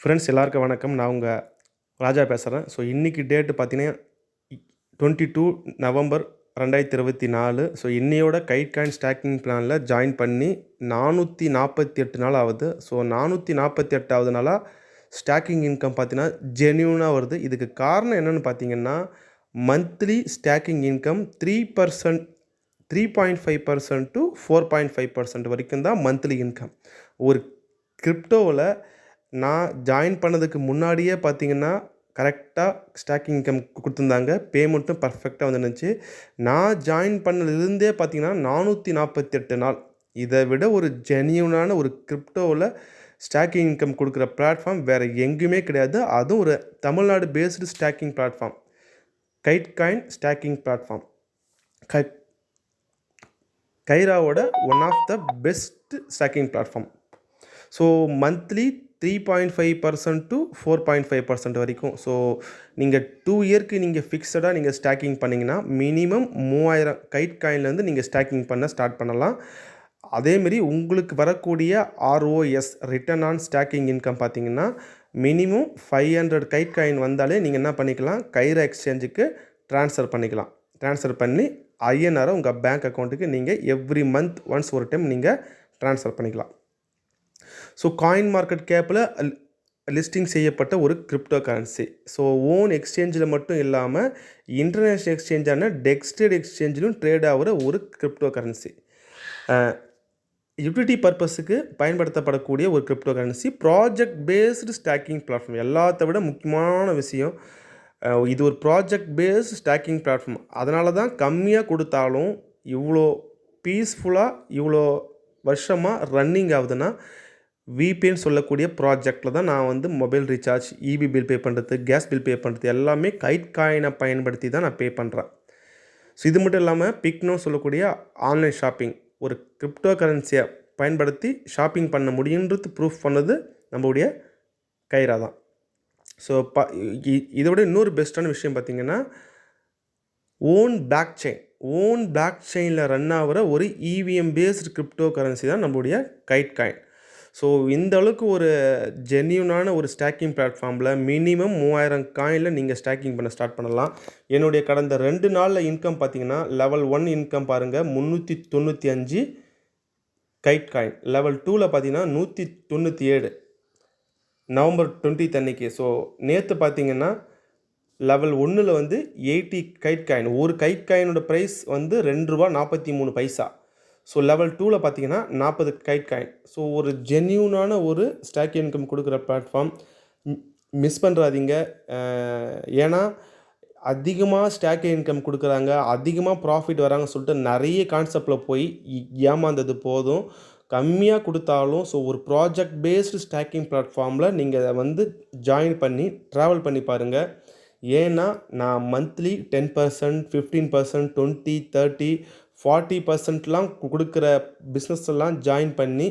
Friends எல்லாருக்கும் வணக்கம். நான் உங்கள் ராஜா பேசுகிறேன் ஸோ இன்றைக்கி டேட்டு பார்த்தீங்கன்னா டுவெண்ட்டி டூ நவம்பர் ரெண்டாயிரத்தி இருபத்தி நாலு. ஸோ இன்னையோட கைட் காயின் ஸ்டாக்கிங் பிளானில் ஜாயின் பண்ணி நானூற்றி நாற்பத்தி எட்டு நாள் ஆகுது. ஸோ நானூற்றி நாற்பத்தி எட்டாவது நாளாக ஸ்டாக்கிங் இன்கம் பார்த்தீங்கன்னா ஜென்யூனாக வருது. இதுக்கு காரணம் என்னென்னு பார்த்தீங்கன்னா monthly staking income three percent three point five percent to four point five percent வரைக்கும் தான் மந்த்லி இன்கம் ஒரு கிரிப்டோவில் நான் ஜாயின் பண்ணதுக்கு முன்னாடியே பார்த்தீங்கன்னா கரெக்டாக ஸ்டாக்கிங் இன்கம் கொடுத்துருந்தாங்க. பேமெண்ட்டும் பர்ஃபெக்டாக வந்துருந்துச்சு. நான் ஜாயின் பண்ணதுலேருந்தே பார்த்தீங்கன்னா நானூற்றி நாற்பத்தெட்டு நாள். இதை விட ஒரு ஜென்யூனான ஒரு கிரிப்டோவில் ஸ்டாக்கிங் இன்கம் கொடுக்குற பிளாட்ஃபார்ம் வேறு எங்கேயுமே கிடையாது. அதுவும் ஒரு Tamil Nadu based staking platform kite coin staking platform guy கைராவோட one of the best staking platform so monthly three point five percent to four point five percent வரைக்கும். ஸோ நீங்கள் two இயர்க்கு நீங்கள் ஃபிக்ஸடாக நீங்கள் ஸ்டாக்கிங் பண்ணிங்கன்னா மினிமம் மூவாயிரம் guide காயின்லேருந்து நீங்கள் stacking பண்ண start பண்ணலாம். அதேமாரி உங்களுக்கு வரக்கூடிய ROS return on staking income பார்த்தீங்கன்னா minimum five hundred kite coin வந்தாலே நீங்கள் என்ன பண்ணிக்கலாம்? கைரா எக்ஸ்சேஞ்சுக்கு ட்ரான்ஸ்ஃபர் பண்ணிக்கலாம். ட்ரான்ஸ்ஃபர் பண்ணி ஐஎன்ஆரை உங்கள் பேங்க் அக்கௌண்ட்டுக்கு நீங்கள் எவ்ரி மந்த் ஒன்ஸ் ஒரு டைம் நீங்கள் ட்ரான்ஸ்ஃபர் பண்ணிக்கலாம். ஸோ காயின் மார்க்கெட் கேப்பில் லிஸ்டிங் செய்யப்பட்ட ஒரு கிரிப்டோ கரன்சி ஸோ ஓன் எக்ஸ்சேஞ்சில் மட்டும் இல்லாமல் இன்டர்நேஷ்னல் எக்ஸ்சேஞ்சான டெக்ஸ்டட் எக்ஸ்சேஞ்சிலும் ட்ரேட் ஆகிற ஒரு கிரிப்டோ கரன்சி யூட்டிலிட்டி பர்பஸுக்கு பயன்படுத்தப்படக்கூடிய ஒரு crypto currency project based staking platform எல்லாத்த விட முக்கியமான விஷயம் இது ஒரு ப்ராஜெக்ட் பேஸ்டு ஸ்டாக்கிங் பிளாட்ஃபார்ம் அதனால தான் கம்மியாக கொடுத்தாலும் இவ்வளோ பீஸ்ஃபுல்லாக இவ்வளோ வருஷமாக ரன்னிங் ஆகுதுன்னா விபின்னு சொல்லக்கூடிய ப்ராஜெக்டில் தான் நான் வந்து mobile recharge EB bill pay பண்ணுறது கேஸ் பில் பே பண்ணுறது எல்லாமே கைட் காயினை பயன்படுத்தி தான் நான் பே பண்ணுறேன் ஸோ இது மட்டும் இல்லாமல் பிக்னோ சொல்லக்கூடிய ஆன்லைன் ஷாப்பிங் ஒரு கிரிப்டோ கரன்சியை பயன்படுத்தி ஷாப்பிங் பண்ண முடியுன்றது ப்ரூஃப் பண்ணது நம்மளுடைய கைரா தான். ஸோ ப இதோட இன்னொரு பெஸ்ட்டான விஷயம் பார்த்தீங்கன்னா own blockchain own block செயினில் ரன் ஆகிற ஒரு இவிஎம் பேஸ்டு கிரிப்டோ கரன்சி தான் நம்மளுடைய கைட் காயின் ஸோ இந்த அளவுக்கு ஒரு ஜென்யூனான ஒரு ஸ்டாக்கிங் பிளாட்ஃபார்மில் மினிமம் மூவாயிரம் காயினில் நீங்கள் ஸ்டாக்கிங் பண்ண ஸ்டார்ட் பண்ணலாம். என்னுடைய கடந்த ரெண்டு நாளில் இன்கம் பார்த்தீங்கன்னா லெவல் ஒன் இன்கம் பாருங்கள் முந்நூற்றி தொண்ணூற்றி அஞ்சு கைட் காயின் லெவல் டூவில் பார்த்தீங்கன்னா நூற்றி தொண்ணூற்றி ஏழு. நவம்பர் டுவெண்ட்டி அன்னைக்கு. ஸோ நேற்று பார்த்தீங்கன்னா லெவல் ஒன்றில் வந்து எயிட்டி கைட் காயின் ஒரு கைட் காயினோட ப்ரைஸ் வந்து ரெண்டு ரூபா நாற்பத்தி மூணு பைசா. ஸோ லெவல் டூவில் பார்த்தீங்கன்னா நாற்பது கைட் காயின் ஸோ ஒரு ஜென்யூனான ஒரு ஸ்டாக் இன்கம் கொடுக்குற பிளாட்ஃபார்ம் மிஸ் பண்ணுறாதீங்க ஏன்னா அதிகமாக ஸ்டாக் இன்கம் கொடுக்குறாங்க அதிகமாக ப்ராஃபிட் வராங்க சொல்லிட்டு நிறைய கான்செப்டில் போய் ஏமாந்தது போதும். கம்மியாக கொடுத்தாலும் ஸோ ஒரு ப்ராஜெக்ட் பேஸ்டு ஸ்டாக்கிங் பிளாட்ஃபார்மில் நீங்கள் வந்து ஜாயின் பண்ணி ட்ராவல் பண்ணி பாருங்கள் ஏன்னா நான் monthly ten percent fifteen percent twenty thirty forty பர்சன்ட்லாம் கொடுக்குற பிஸ்னஸ் எல்லாம் ஜாயின் பண்ணி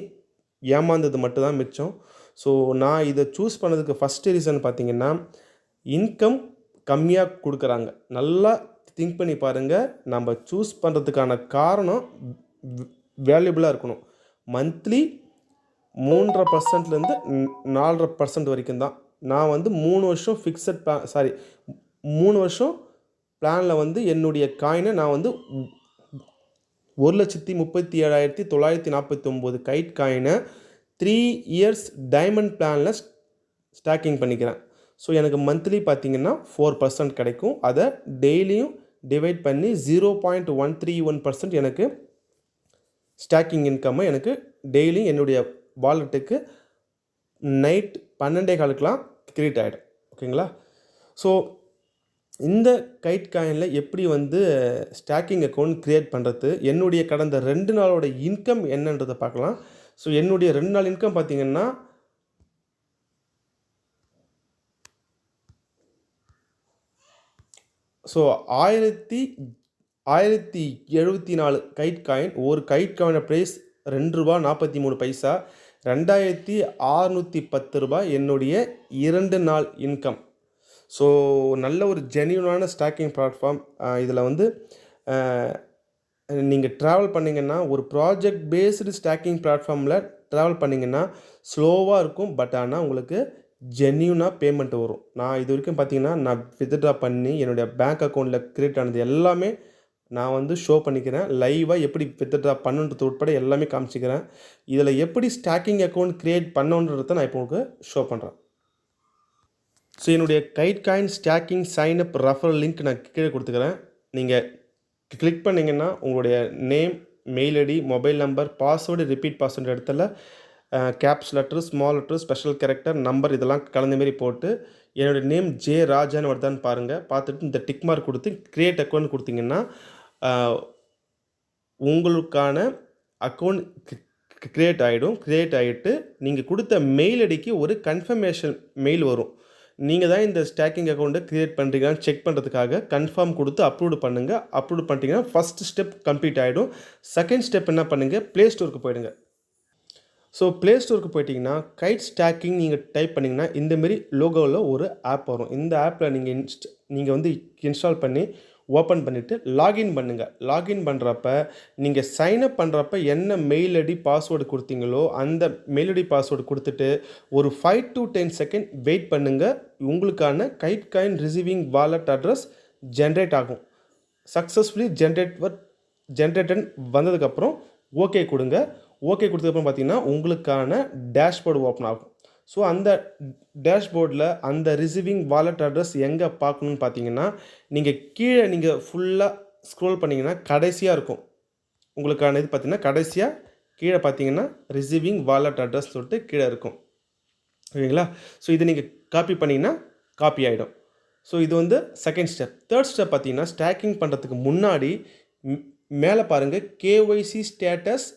ஏமாந்தது மட்டும்தான் மிச்சம். ஸோ நான் இதை சூஸ் பண்ணதுக்கு ஃபஸ்ட்டு ரீசன் பார்த்தீங்கன்னா இன்கம் கம்மியாக கொடுக்குறாங்க. நல்லா திங்க் பண்ணி பாருங்கள் நம்ம சூஸ் பண்ணுறதுக்கான காரணம் வேல்யூபிளாக இருக்கணும். மந்த்லி மூன்றரை பர்சன்ட்லேருந்து நாலரை பர்சன்ட் வரைக்கும் தான். நான் வந்து மூணு வருஷம் ஃபிக்ஸட் பிளான் சாரி மூணு வருஷம் பிளானில் வந்து என்னுடைய காயினை நான் வந்து ஒரு லட்சத்தி முப்பத்தி ஏழாயிரத்தி தொள்ளாயிரத்தி நாற்பத்தி ஒம்பது கைட் காயினை த்ரீ இயர்ஸ் டைமண்ட் பிளானில் ஸ்டாக்கிங் பண்ணிக்கிறேன். ஸோ எனக்கு மந்த்லி பார்த்தீங்கன்னா ஃபோர் பர்சன்ட் கிடைக்கும். அதை டெய்லியும் டிவைட் பண்ணி zero point one three one percent எனக்கு ஸ்டாக்கிங் இன்கம்மை எனக்கு டெய்லியும் என்னுடைய வாலெட்டுக்கு நைட் பன்னெண்டே காலுக்கெலாம் கிரியேட் ஆகிடும் ஓகேங்களா ஸோ இந்த கைட் காயினில் எப்படி வந்து ஸ்டாக்கிங் அக்கௌண்ட் க்ரியேட் பண்ணுறது என்னுடைய கடந்த ரெண்டு நாளோட இன்கம் என்னன்றதை பார்க்கலாம். ஸோ என்னுடைய ரெண்டு நாள் இன்கம் பார்த்திங்கன்னா ஸோ ஆயிரத்தி ஆயிரத்தி எழுபத்தி நாலு கைட் காயின் ஒரு கைட் காயினோட ப்ரைஸ் ரெண்டு ரூபா நாற்பத்தி மூணு பைசா. ரெண்டாயிரத்தி அறநூற்றி பத்து ரூபாய் என்னுடைய இரண்டு நாள் இன்கம் ஸோ நல்ல ஒரு ஜென்யூனான ஸ்டாக்கிங் பிளாட்ஃபார்ம் இதில் வந்து நீங்கள் ட்ராவல் பண்ணிங்கன்னா ஒரு ப்ராஜெக்ட் பேஸ்டு ஸ்டாக்கிங் பிளாட்ஃபார்மில் ட்ராவல் பண்ணிங்கன்னா ஸ்லோவாக இருக்கும் பட் ஆனால் உங்களுக்கு ஜென்யூனாக பேமெண்ட் வரும். நான் இது வரைக்கும் பார்த்தீங்கன்னா நான் வித்ட்ரா பண்ணி என்னுடைய பேங்க் அக்கௌண்ட்டில் க்ரியேட் ஆனது எல்லாமே நான் வந்து ஷோ பண்ணிக்கிறேன். லைவாக எப்படி வித்ட்ரா பண்ணுன்றது உட்பட எல்லாமே காமிச்சிக்கிறேன். இதில் எப்படி ஸ்டாக்கிங் அக்கௌண்ட் க்ரியேட் பண்ணணுன்றதை நான் இப்போ உங்களுக்கு ஷோ பண்ணுறேன் ஸோ என்னுடைய kite coin staking sign up referral link நான் கீழே கொடுத்துக்கிறேன். நீங்கள் கிளிக் பண்ணிங்கன்னா உங்களுடைய name mail ID mobile number password repeat password இடத்துல caps letter small letter special character number இதெல்லாம் கலந்த மாரி போட்டு என்னுடைய நேம் ஜே ராஜான்னு வருதான்னு பாருங்கள் பார்த்துட்டு இந்த டிக் மார்க் கொடுத்து க்ரியேட் அக்கௌண்ட் கொடுத்தீங்கன்னா உங்களுக்கான அக்கௌண்ட் க்ரியேட் ஆகிடும் க்ரியேட் ஆகிட்டு நீங்கள் கொடுத்த மெயில் ஐடிக்கு ஒரு கன்ஃபர்மேஷன் மெயில் வரும். நீங்கள் தான் இந்த ஸ்டாக்கிங் அக்கௌண்ட்டை க்ரியேட் பண்ணுறீங்களான்னு செக் பண்ணுறதுக்காக கன்ஃபார்ம் கொடுத்து அப்லோடு பண்ணுங்கள் அப்லோடு பண்ணிட்டீங்கன்னா ஃபஸ்ட் ஸ்டெப் கம்ப்ளீட் ஆகிடும் செகண்ட் ஸ்டெப் என்ன பண்ணுங்கள் ப்ளே ஸ்டோருக்கு போயிடுங்க. ஸோ ப்ளே ஸ்டோருக்கு போயிட்டிங்கன்னா கைட் ஸ்டாக்கிங் நீங்கள் டைப் பண்ணிங்கன்னா இந்தமாரி லோகோவில் ஒரு ஆப் வரும். இந்த ஆப்பில் நீங்கள் இன்ஸ்ட் நீங்கள் வந்து இன்ஸ்டால் பண்ணி ஓப்பன் பண்ணிவிட்டு லாகின் பண்ணுங்கள் லாகின் பண்ணுறப்ப நீங்கள் சைனப் பண்ணுறப்ப என்ன மெயில் ஐடி பாஸ்வேர்டு கொடுத்தீங்களோ அந்த மெயில் ஐடி பாஸ்வேர்டு கொடுத்துட்டு ஒரு five to ten second wait பண்ணுங்கள் உங்களுக்கான kite coin receiving wallet address generate ஆகும். சக்ஸஸ்ஃபுல்லி ஜென்ரேட் ஜென்ரேட்டன் வந்ததுக்கப்புறம் ஓகே கொடுங்க. ஓகே கொடுத்ததுக்கப்புறம் பார்த்தீங்கன்னா உங்களுக்கான டேஷ்போர்டு ஓப்பன் ஆகும். ஸோ அந்த டேஷ்போர்டில் அந்த ரிசீவிங் வாலெட் அட்ரஸ் எங்கே பார்க்கணுன்னு பார்த்தீங்கன்னா நீங்கள் கீழே நீங்கள் ஃபுல்லாக ஸ்க்ரோல் பண்ணிங்கன்னா கடைசியாக இருக்கும். உங்களுக்கான இது பார்த்திங்கன்னா கடைசியாக கீழே பார்த்தீங்கன்னா ரிசீவிங் வாலெட் அட்ரஸ் சொல்லிட்டு கீழே இருக்கும். ஓகேங்களா ஸோ இதை நீங்கள் காப்பி பண்ணிங்கன்னா காப்பி ஆகிடும் ஸோ இது வந்து செகண்ட் ஸ்டெப் தேர்ட் ஸ்டெப் பார்த்தீங்கன்னா ஸ்டாக்கிங் பண்ணுறதுக்கு முன்னாடி மேலே பாருங்கள் கேஒய்சி ஸ்டேட்டஸ்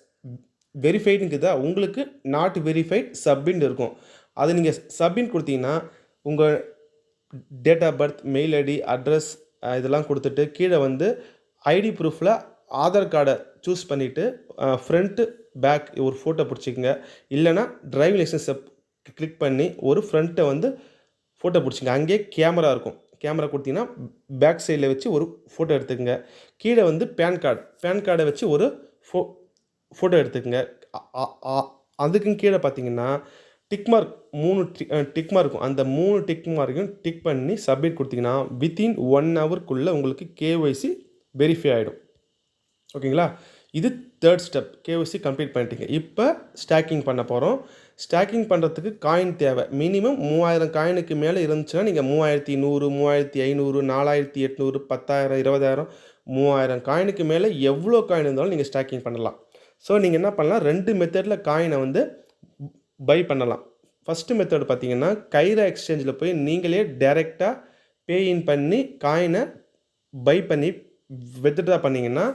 வெரிஃபைடுங்குதா உங்களுக்கு நாட் வெரிஃபைட் சப்மிட் இருக்கும். அது நீங்கள் சப்மின் கொடுத்தீங்கன்னா உங்கள் date of birth mail ID address இதெல்லாம் கொடுத்துட்டு கீழே வந்து ஐடி ப்ரூஃபில் ஆதார் கார்டை சூஸ் பண்ணிவிட்டு ஃப்ரண்ட்டு பேக் ஒரு ஃபோட்டோ பிடிச்சிக்கங்க. இல்லைன்னா டிரைவிங் லைசன்ஸை கிளிக் பண்ணி ஒரு ஃப்ரண்ட்டை வந்து ஃபோட்டோ பிடிச்சிங்க அங்கேயே கேமரா இருக்கும். கேமரா கொடுத்தீங்கன்னா பேக் சைடில் வச்சு ஒரு ஃபோட்டோ எடுத்துக்கங்க. கீழே வந்து பேன் கார்டு பேன் கார்டை வச்சு ஒரு ஃபோ ஃபோட்டோ எடுத்துக்கங்க. அதுக்கும் கீழே பார்த்தீங்கன்னா டிக் மார்க் மூணு டிக் மார்க்கும் அந்த மூணு டிக் மார்க்கையும் டிக் பண்ணி சப்மிட் கொடுத்தீங்கன்னா வித்தின் ஒன் ஹவர்க்குள்ளே உங்களுக்கு கேஒய்சி வெரிஃபை ஆகிடும் ஓகேங்களா இது தேர்ட் ஸ்டெப் கேஒய்சி கம்ப்ளீட் பண்ணிட்டீங்க. இப்போ ஸ்டாக்கிங் பண்ண போகிறோம் ஸ்டாக்கிங் பண்ணுறதுக்கு காயின் தேவை. மினிமம் மூவாயிரம் காயினுக்கு மேலே இருந்துச்சுன்னா நீங்கள் மூவாயிரத்தி நூறு மூவாயிரத்தி ஐநூறு நாலாயிரத்தி எட்நூறு பத்தாயிரம் இருபதாயிரம் மூவாயிரம் காயினுக்கு மேலே எவ்வளோ காயின் இருந்தாலும் நீங்கள் ஸ்டாக்கிங் பண்ணலாம். ஸோ நீங்கள் என்ன பண்ணலாம்? ரெண்டு மெத்தடில் காயினை வந்து பை பண்ணலாம். ஃபஸ்ட்டு மெத்தட் பார்த்தீங்கன்னா கைரா எக்ஸ்சேஞ்சில் போய் நீங்களே டைரெக்டாக பே இன் பண்ணி காயினை பை பண்ணி வித்ட்ரா பண்ணிங்கன்னா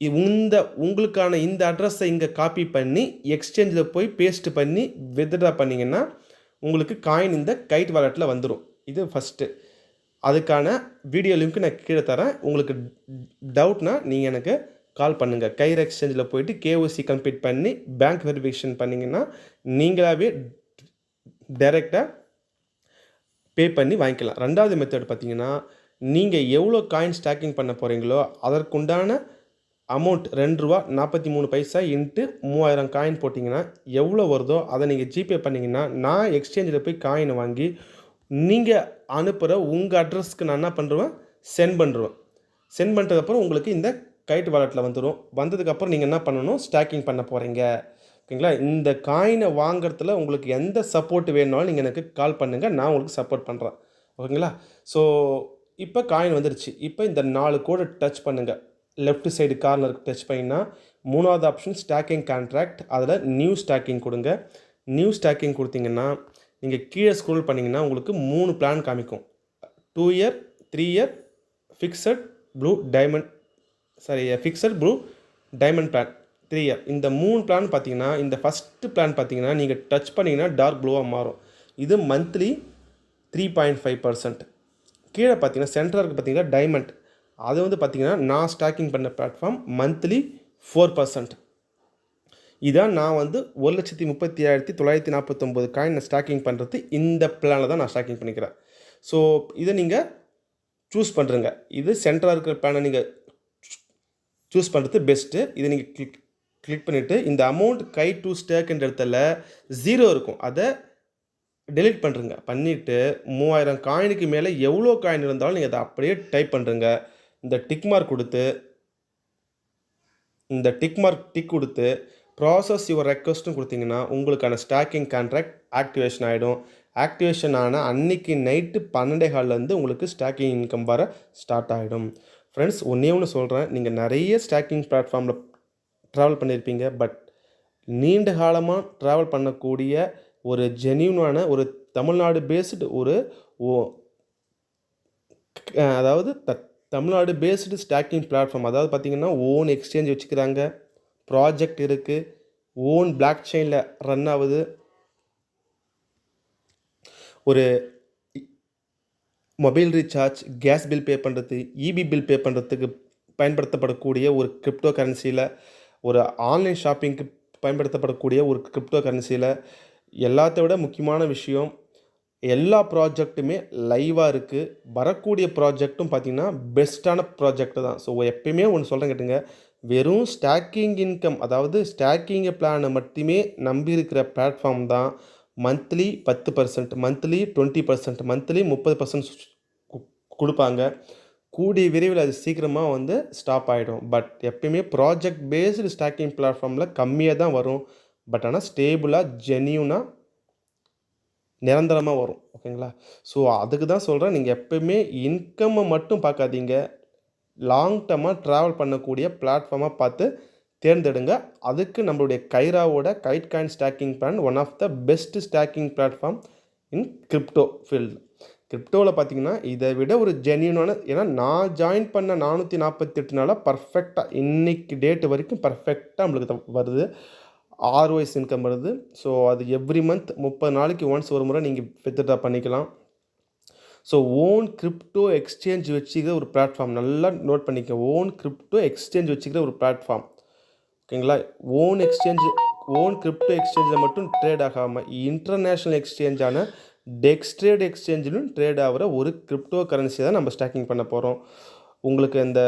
இந்த உங்களுக்கான இந்த அட்ரஸை இங்கே காப்பி பண்ணி எக்ஸ்சேஞ்சில் போய் பேஸ்ட் பண்ணி வித்ட்ரா பண்ணிங்கன்னா உங்களுக்கு காயின் இந்த கைட் வாலெட்டில் வந்துடும் இது ஃபஸ்ட்டு அதுக்கான வீடியோ லிங்க்கு நான் கீழே தரேன். உங்களுக்கு டவுட்னால் நீங்கள் எனக்கு கால் பண்ணுங்கள் கைர் எக்ஸ்சேஞ்சில் போயிட்டு கேஓசி கம்ப்ளீட் பண்ணி பேங்க் வெரிஃபிகேஷன் பண்ணிங்கன்னா நீங்களாகவே டைரெக்டாக பே பண்ணி வாங்கிக்கலாம். ரெண்டாவது மெத்தட் பார்த்தீங்கன்னா நீங்கள் எவ்வளோ காயின் ஸ்டாக்கிங் பண்ண போகிறீங்களோ அதற்குண்டான அமௌண்ட் ரெண்டு ரூபா நாற்பத்தி மூணு பைசா இன்ட்டு மூவாயிரம் காயின் போட்டிங்கன்னா எவ்வளோ வருதோ அதை நீங்கள் ஜிபே பண்ணிங்கன்னா நான் எக்ஸ்சேஞ்சில் போய் காயின் வாங்கி நீங்கள் அனுப்புகிற உங்கள் அட்ரஸ்க்கு நான் என்ன பண்ணுறேன் சென்ட் பண்ணுறேன் சென்ட் பண்ணுறதுக்கப்புறம் உங்களுக்கு இந்த கைட் வாலெட்டில் வந்துடும் வந்ததுக்கப்புறம் நீங்கள் என்ன பண்ணணும்? ஸ்டாக்கிங் பண்ண போகிறீங்க ஓகேங்களா? இந்த காயினை வாங்குறதுல உங்களுக்கு எந்த சப்போர்ட் வேணுனாலும் நீங்கள் எனக்கு கால் பண்ணுங்கள் நான் உங்களுக்கு சப்போர்ட் பண்ணுறேன் ஓகேங்களா? ஸோ இப்போ காயின் வந்துருச்சு. இப்போ இந்த நாலு கோடை டச் பண்ணுங்கள் லெஃப்ட் சைடு கார்னருக்கு டச் பண்ணிங்கன்னா மூணாவது ஆப்ஷன் ஸ்டாக்கிங் கான்ட்ராக்ட் அதில் நியூ ஸ்டாக்கிங் கொடுங்க. நியூ ஸ்டாக்கிங் கொடுத்தீங்கன்னா நீங்கள் கீழே ஸ்க்ரோல் பண்ணிங்கன்னா உங்களுக்கு மூணு பிளான் காமிக்கும். Two year three year fixed blue diamond sorry fixed blue diamond plan three year இந்த மூணு பிளான் பார்த்தீங்கன்னா இந்த ஃபஸ்ட்டு பிளான் பார்த்தீங்கன்னா நீங்கள் டச் பண்ணிங்கன்னா டார்க் ப்ளூவாக மாறும். இது monthly three point five percent கீழே பார்த்தீங்கன்னா சென்டருக்கு பார்த்தீங்கன்னா டைமண்ட் அது வந்து பார்த்தீங்கன்னா நான் ஸ்டாக்கிங் பண்ண பிளாட்ஃபார்ம் மந்த்லி ஃபோர் பர்சன்ட் இதான் நான் வந்து ஒரு லட்சத்தி முப்பத்தி ஆயிரத்தி தொள்ளாயிரத்தி நாற்பத்தொம்போது காயின் ஸ்டாக்கிங் பண்ணுறது இந்த பிளானில் தான் நான் ஸ்டாக்கிங் பண்ணிக்கிறேன். ஸோ இதை நீங்கள் சூஸ் பண்ணுறங்க இது சென்டராக இருக்கிற பிளானை நீங்கள் சூஸ் பண்ணுறது பெஸ்ட்டு இதை நீங்கள் கிளிக் கிளிக் பண்ணிவிட்டு இந்த அமௌண்ட் கை டு ஸ்டேக்குன்ற இடத்துல ஜீரோ இருக்கும். அதை டெலீட் பண்ணுறங்க பண்ணிவிட்டு மூவாயிரம் காயினுக்கு மேலே எவ்வளோ காயின் இருந்தாலும் நீங்கள் அதை அப்படியே டைப் பண்ணுறங்க இந்த டிக் மார்க் கொடுத்து இந்த டிக் மார்க் டிக் கொடுத்து ப்ராசஸ் யுவர் ரெக்வஸ்ட்டும் கொடுத்தீங்கன்னா உங்களுக்கான ஸ்டாக்கிங் கான்ட்ராக்ட் ஆக்டிவேஷன் ஆகிடும் ஆக்டிவேஷன் ஆன அன்னைக்கு நைட்டு பன்னெண்டே காலிலேருந்து உங்களுக்கு ஸ்டாக்கிங் இன்கம் வர ஸ்டார்ட் ஆகிடும் ஃப்ரெண்ட்ஸ் ஒன்றே ஒன்று சொல்கிறேன் நீங்கள் நிறைய ஸ்டாக்கிங் பிளாட்ஃபார்மில் ட்ராவல் பண்ணியிருப்பீங்க பட் நீண்ட காலமாக ட்ராவல் பண்ணக்கூடிய ஒரு ஜென்யூனான ஒரு தமிழ்நாடு பேஸ்டு ஒரு ஓ அதாவது the Tamil Nadu based staking platform அதாவது பார்த்தீங்கன்னா ஓன் எக்ஸ்சேஞ்ச் வச்சுக்கிறாங்க. ப்ராஜெக்ட் இருக்குது ஓன் பிளாக் செயினில் ரன் ஆகுது. ஒரு mobile recharge gas bill pay பண்ணுறது இபி பில் பே பண்ணுறதுக்கு பயன்படுத்தப்படக்கூடிய ஒரு கிரிப்டோ கரன்சியில் ஒரு ஆன்லைன் ஷாப்பிங்க்கு பயன்படுத்தப்படக்கூடிய ஒரு கிரிப்டோ கரன்சியில் எல்லாத்த விட முக்கியமான விஷயம் எல்லா ப்ராஜெக்ட்டுமே லைவாக இருக்குது வரக்கூடிய ப்ராஜெக்ட்டும் பார்த்திங்கன்னா பெஸ்ட்டான ப்ராஜெக்ட்டு தான். ஸோ எப்பயுமே ஒன்று சொல்கிறேன் கேட்டுங்க. வெறும் ஸ்டாக்கிங் இன்கம் அதாவது ஸ்டாக்கிங் பிளானை மட்டுமே நம்பி இருக்கிற பிளாட்ஃபார்ம் தான். மந்த்லி பத்து percent monthly twenty percent monthly முப்பது பர்சன்ட் கொடுப்பாங்க. கூடிய விரைவில் அது சீக்கிரமாக வந்து ஸ்டாப் ஆகிடும் பட் எப்பயுமே ப்ராஜெக்ட் பேஸ்டு ஸ்டாக்கிங் பிளாட்ஃபார்மில் கம்மியாக தான் வரும். பட் ஆனால் ஸ்டேபிளாக ஜென்யூனாக நிரந்தரமாக வரும். ஓகேங்களா ஸோ அதுக்கு தான் சொல்கிறேன் நீங்கள் எப்பயுமே இன்கம்மை மட்டும் பார்க்காதீங்க. லாங் டர்மாக ட்ராவல் பண்ணக்கூடிய பிளாட்ஃபார்மாக பார்த்து தேர்ந்தெடுங்க. அதுக்கு நம்மளுடைய கைராவோட kite coin staking plan one of the best staking platform in crypto field கிரிப்டோவில் பார்த்தீங்கன்னா இதை விட ஒரு ஜென்யூனான ஏன்னா நான் ஜாயின் பண்ண நானூற்றி நாற்பத்தெட்டு நாளாக பர்ஃபெக்டாக இன்னைக்கு டேட்டு வரைக்கும் பர்ஃபெக்டாக நம்மளுக்கு த- வருது. ஆர்ஒய்ஸ் இன்கம் வருது. ஸோ அது எவ்ரி மந்த் முப்பது நாளைக்கு ஒன்ஸ் ஒரு முறை நீங்கள் வித்ட்ரா பண்ணிக்கலாம். ஸோ ஓன் கிரிப்டோ எக்ஸ்சேஞ்ச் வச்சுக்கிற ஒரு பிளாட்ஃபார்ம் நல்லா நோட் பண்ணிக்க ஓன் கிரிப்டோ எக்ஸ்சேஞ்ச் வச்சுக்கிற ஒரு பிளாட்ஃபார்ம் ஓகேங்களா ஓன் எக்ஸ்சேஞ்ச் ஓன் கிரிப்டோ எக்ஸ்சேஞ்சில் மட்டும் ட்ரேட் ஆகாமல் இன்டர்நேஷ்னல் எக்ஸ்சேஞ்சான டெக்ஸ்ட்ரேட் எக்ஸ்சேஞ்சிலும் ட்ரேட் ஆகிற ஒரு கிரிப்டோ கரன்சி தான் நம்ம ஸ்டாக்கிங் பண்ண போகிறோம் உங்களுக்கு இந்த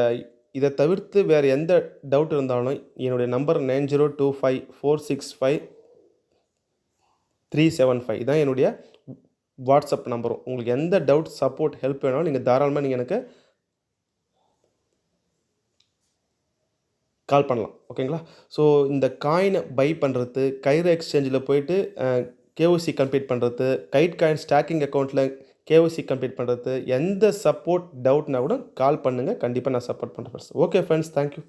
இதை தவிர்த்து வேறு எந்த டவுட் இருந்தாலும் என்னுடைய number nine zero two five four six five three seven five இதான் என்னுடைய வாட்ஸ்அப் நம்பரும் உங்களுக்கு எந்த டவுட் சப்போர்ட் ஹெல்ப் வேணாலும் நீங்கள் தாராளமாக நீங்கள் எனக்கு கால் பண்ணலாம். ஓகேங்களா ஸோ இந்த காயினை பை பண்ணுறது கைரோ எக்ஸ்சேஞ்சில் போயிட்டு கேஓசி கம்ப்ளீட் பண்ணுறது கைட் காயின் ஸ்டாக்கிங் அக்கௌண்ட்டில் கேஓசி கம்ப்ளீட் பண்ணுறது எந்த சப்போர்ட் டவுட்னா கூட கால் பண்ணுங்கள் கண்டிப்பாக நான் சப்போர்ட் பண்ணுறேன் ஓகே ஃப்ரெண்ட்ஸ் தேங்க்யூ